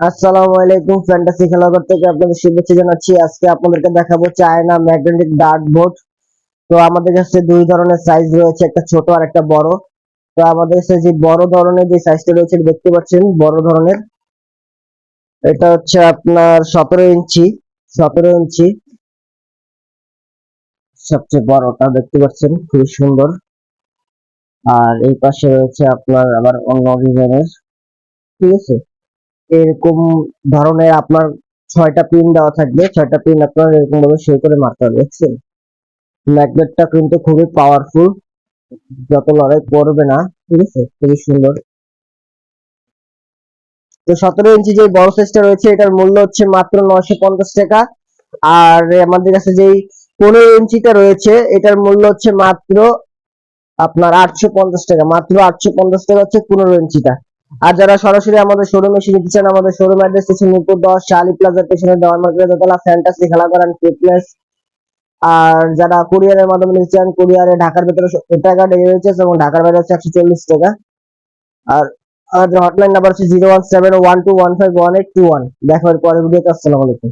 আসসালামু আলাইকুম ফ্যান্টাসি খেলাঘর থেকে আপনাদের শুভেচ্ছা জানাচ্ছি। আজকে আপনাদেরকে দেখাবো চায়না ম্যাগনেটিক ডার্ট বোর্ড তো আমাদের কাছে দুই ধরনের সাইজ রয়েছে, একটা ছোট আর একটা বড়। তো আমাদের কাছে যে বড় ধরনের যে সাইজটা রয়েছে দেখতে পাচ্ছেন, বড় ধরনের। এটা হচ্ছে আপনার সতেরো ইঞ্চি সতেরো ইঞ্চি। সবচেয়ে বড়টা দেখতে পাচ্ছেন, খুবই সুন্দর। আর এই পাশে রয়েছে আপনার আবার অন্য ডিজাইনের ঠিক আছে? এরকম ধরনের আপনার ছয়টা পিন দেওয়া থাকবে। ছয়টা পিন আপনার এরকম ভাবে সই করে মারতে হবে দেখছেন ম্যাগনেটটা কিন্তু খুবই পাওয়ারফুল যত লড়াই করবে না, ঠিক আছে? খুবই সুন্দর। তো সতেরো ইঞ্চি যে বড় সাইজটা রয়েছে, এটার মূল্য হচ্ছে মাত্র নয়শো পঞ্চাশ টাকা। আর আমাদের কাছে যেই পনেরো ইঞ্চিটা রয়েছে, এটার মূল্য হচ্ছে মাত্র আপনার আটশো পঞ্চাশ টাকা। মাত্র আটশো পঞ্চাশ টাকা হচ্ছে পনেরো ইঞ্চিটা। আর যারা সরাসরি আমাদের শোরুমে এসে নিতে চান, আমাদের শোরুম অ্যাড্রেস হচ্ছে মিরপুর দশ শালি প্লাজার পেছনে দেওয়ার মার্কেট দোতলা ফ্যান্টাসি খেলা করেন ফিটনেস আর যারা কুরিয়ারের মাধ্যমে নিতে চান কুরিয়ারে ঢাকার ভেতরে সত্তর টাকা ডেলিভারি চার্জ এবং ঢাকার বাইরে হচ্ছে একশো চল্লিশ টাকা। আর আমাদের হটলাইন নাম্বার হচ্ছে zero one seven one two one five one eight two one দেখা পরে ভিডিওতে আসসালামু আলাইকুম।